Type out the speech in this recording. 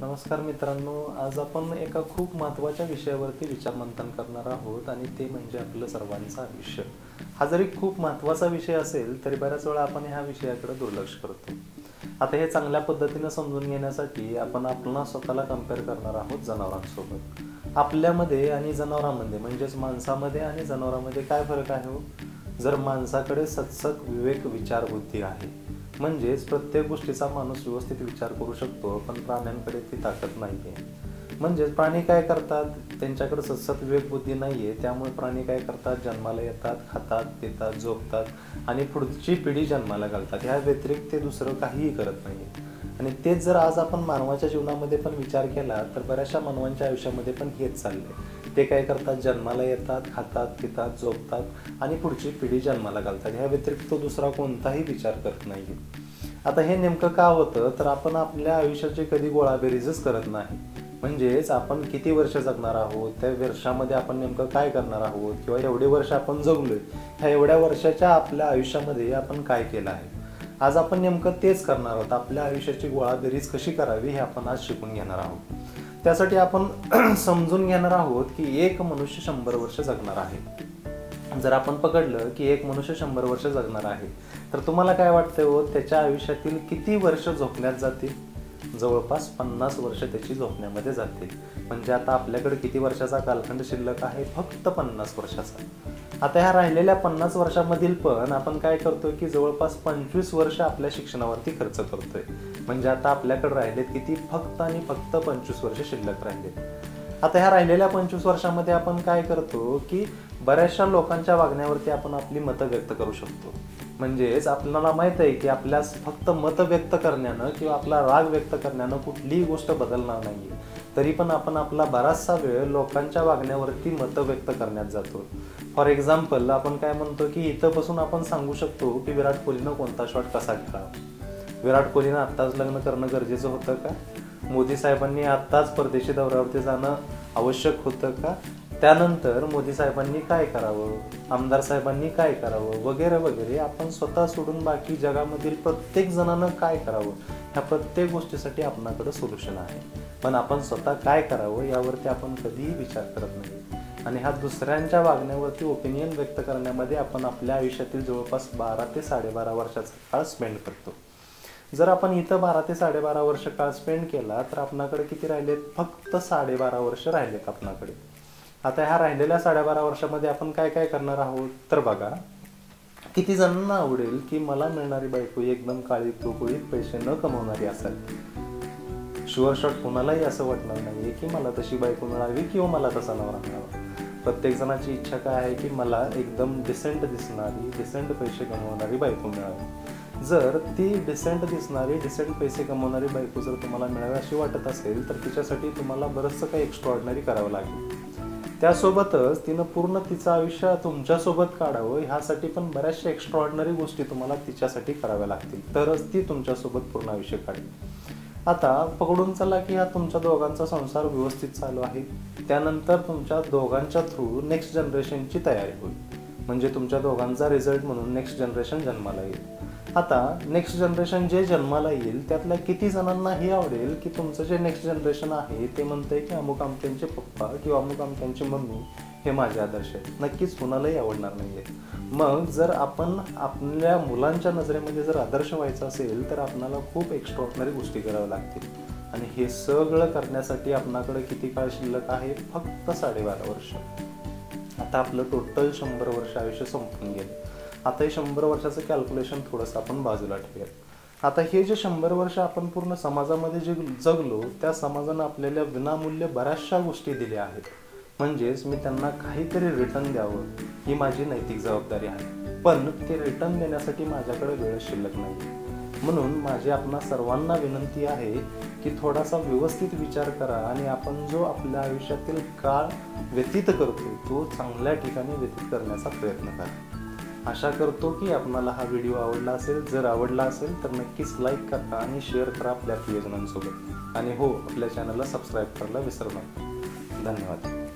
नमस्कार मित्रांनो आज आपण एका खूप महत्त्वाच्या विषयावरती विचारमंथन करणार आहोत आणि ते म्हणजे आपलं सर्वांचं आयुष्य. हा जरी खूप महत्त्वाचा विषय असेल तरी बऱ्याच वेळा आपण ह्या विषयाकडे दुर्लक्ष करतो. आता हे चांगल्या पद्धतीनं समजून घेण्यासाठी आपण आपला स्वतःला कंपेअर करणार आहोत जनावरांसोबत. आपल्यामध्ये आणि जनावरांमध्ये म्हणजेच माणसामध्ये आणि जनावरांमध्ये काय फरक आहे हो? जर माणसाकडे सत्सक विवेक विचारबुद्धी आहे म्हणजेच प्रत्येक गोष्टीचा माणूस व्यवस्थित विचार करू शकतो पण प्राण्यांकडे ती ताकद नाही आहे म्हणजेच प्राणी काय करतात? त्यांच्याकडे सतसत वेगबुद्धी नाही आहे त्यामुळे प्राणी काय करतात? जन्माला येतात खातात पितात झोपतात आणि पुढची पिढी जन्माला घालतात. ह्या व्यतिरिक्त ते दुसरं काहीही करत नाही आणि तेच जर आज आपण मानवाच्या जीवनामध्ये पण विचार केला तर बऱ्याचशा मानवांच्या आयुष्यामध्ये पण हेच चाललंय. ते काय करतात? जन्माला येतात खातात पितात झोपतात आणि पुढची पिढी जन्माला घालतात. ह्या व्यतिरिक्त तो दुसरा कोणताही विचार करत नाही आता हे नेमकं का होतं? तर आपण आपल्या आयुष्याची कधी गोळाबेरीजच करत नाही. म्हणजेच आपण किती वर्ष जगणार आहोत? त्या वर्षामध्ये आपण नेमकं काय करणार आहोत? किंवा एवढे वर्ष आपण जगलोय ह्या एवढ्या वर्षाच्या आपल्या आयुष्यामध्ये आपण काय केलं आहे? आज आपण नेमकं तेच करणार आहोत. आपल्या आयुष्याची गोळाबेरीज कशी करावी हे आपण आज शिकून घेणार आहोत. त्यासाठी आपण समजून घेणार आहोत की एक मनुष्य शंभर वर्ष जगणार आहे. जर आपण पकडलं की एक मनुष्य शंभर वर्ष जगणार आहे तर तुम्हाला काय वाटतं हो? त्याच्या आयुष्यातील किती वर्ष झोपण्यात जातील? जवळपास पन्नास वर्ष त्याची झोपण्यामध्ये जाते म्हणजे आता आपल्याकडे किती वर्षाचा कालखंड शिल्लक आहे? फक्त पन्नास वर्षाचा. आता ह्या राहिलेल्या पन्नास वर्षामधील पण आपण काय करतोय की जवळपास पंचवीस वर्ष आपल्या शिक्षणावरती खर्च करतोय. म्हणजे आता आपल्याकडे राहिलेत किती? फक्त आणि फक्त पंचवीस वर्ष शिल्लक राहिलेत. आता ह्या राहिलेल्या पंचवीस वर्षामध्ये आपण काय करतो की बऱ्याचशा लोकांच्या वागण्यावरती आपण आपली मतं व्यक्त करू शकतो. म्हणजेच आपल्याला माहीत आहे की आपल्यास फक्त मत व्यक्त करण्यानं किंवा आपला राग व्यक्त करण्यानं कुठलीही गोष्ट बदलणार नाही. तरी पण आपण आपला बराचसा वेळ लोकांच्या वागण्यावरती मतं व्यक्त करण्यात जातो. फॉर एक्झाम्पल आपण काय म्हणतो की इथं बसून आपण सांगू शकतो की विराट कोहलीनं कोणता शॉट कसा खेळा विराट कोहलीनं आत्ताच लग्न करणं गरजेचं होतं का? मोदी साहेबांनी आत्ताच परदेशी दौऱ्यावरती जाणं आवश्यक होतं का? त्यानंतर मोदी साहेबांनी काय करावं? आमदार साहेबांनी काय करावं? वगैरे वगैरे. आपण स्वतः सोडून बाकी जगामधील प्रत्येक जणांना काय करावं? ह्या प्रत्येक गोष्टीसाठी आपणाकडे सोल्युशन आहे. पण आपण स्वतः काय करावं यावरती आपण कधीही विचार करत नाही. आणि ह्या दुसऱ्यांच्या वागण्यावरती ओपिनियन व्यक्त करण्यामध्ये आपण आपल्या आयुष्यातील जवळपास बारा ते साडेबारा वर्षाचा काळ स्पेंड करतो. जर आपण इथं बारा ते साडेबारा वर्ष काळ स्पेंड केला तर आपणाकडे किती राहिलेत? फक्त साडेबारा वर्ष राहिलेत आपणाकडे. आता ह्या राहिलेल्या साडेबारा वर्षामध्ये आपण काय काय करणार आहोत? तर बघा किती जणांना आवडेल की मला मिळणारी बायको एकदम काळी तुकळीत पैसे न कमवणारी असावी शुअर शॉट कोणालाही असं वाटणार नाहीये की मला तशी बायको मिळावी किंवा मला तसा नवरा मिळावा. प्रत्येक जणाची इच्छा काय आहे की मला एकदम डिसेंट दिसणारी डिसेंट पैसे कमवणारी बायको मिळावी. जर ती डिसेंट दिसणारी डिसेंट पैसे कमवणारी बायको जर तुम्हाला मिळावी अशी वाटत असेल तर तिच्यासाठी तुम्हाला बरंचसं काही एक्स्ट्रॉर्डनरी करावं लागेल. त्यासोबतच तिनं पूर्ण तिचं आयुष्य तुमच्यासोबत काढावं ह्यासाठी पण बऱ्याचशा एक्स्ट्रॉर्डनरी गोष्टी तुम्हाला तिच्यासाठी कराव्या लागतील. तरच ती तुमच्यासोबत पूर्ण आयुष्य काढेल. आता पकडून चला की हा तुमच्या दोघांचा संसार व्यवस्थित चालू आहे. त्यानंतर तुमच्या दोघांच्या थ्रू नेक्स्ट जनरेशनची तयारी होईल. म्हणजे तुमच्या दोघांचा रिझल्ट म्हणून नेक्स्ट जनरेशन जन्माला येईल. आता नेक्स्ट जनरेशन जे जन्माला येईल त्यातल्या किती जणांना हे आवडेल की तुमचं जे नेक्स्ट जनरेशन आहे ते म्हणतंय की अमुक आमट्यांचे पप्पा किंवा अमुक आमट्यांची मम्मी हे माझे आदर्श आहेत. नक्कीच कुणालाही आवडणार नाही मग जर आपण आपल्या मुलांच्या नजरेमध्ये जर आदर्श व्हायचं असेल तर आपणाला खूप एक्स्ट्रॉर्डनरी गोष्टी कराव्या लागतील. आणि हे सगळं करण्यासाठी आपणाकडे किती काळ शिल्लक आहे? फक्त साडेबारा वर्ष. आता आपलं टोटल शंभर वर्ष आयुष्य संपून गेलं. आता हे शंभर वर्षाचं कॅल्क्युलेशन थोडंसं आपण बाजूला ठेवूयात. आता हे जे शंभर वर्ष आपण पूर्ण समाजामध्ये जे जगलो त्या समाजानं आपल्याला विनामूल्य बऱ्याचशा गोष्टी दिल्या आहेत. म्हणजेच मी त्यांना काहीतरी रिटर्न द्यावं ही माझी नैतिक जबाबदारी आहे. पण ते रिटर्न देण्यासाठी माझ्याकडे वेळ शिल्लक नाही. म्हणून माझी आपणा सर्वांना विनंती आहे की थोडासा व्यवस्थित विचार करा आणि आपण जो आपल्या आयुष्यातील काळ व्यतीत करतो तो चांगल्या ठिकाणी व्यतीत करण्याचा प्रयत्न करा. आशा करतो की आपणाला हा व्हिडिओ आवडला असेल. जर आवडला असेल तर नक्कीच लाईक करा आणि शेअर करा आपल्या प्रियजनांसोबत. आणि हो आपल्या चॅनलला सबस्क्राईब करायला विसरू नका. धन्यवाद.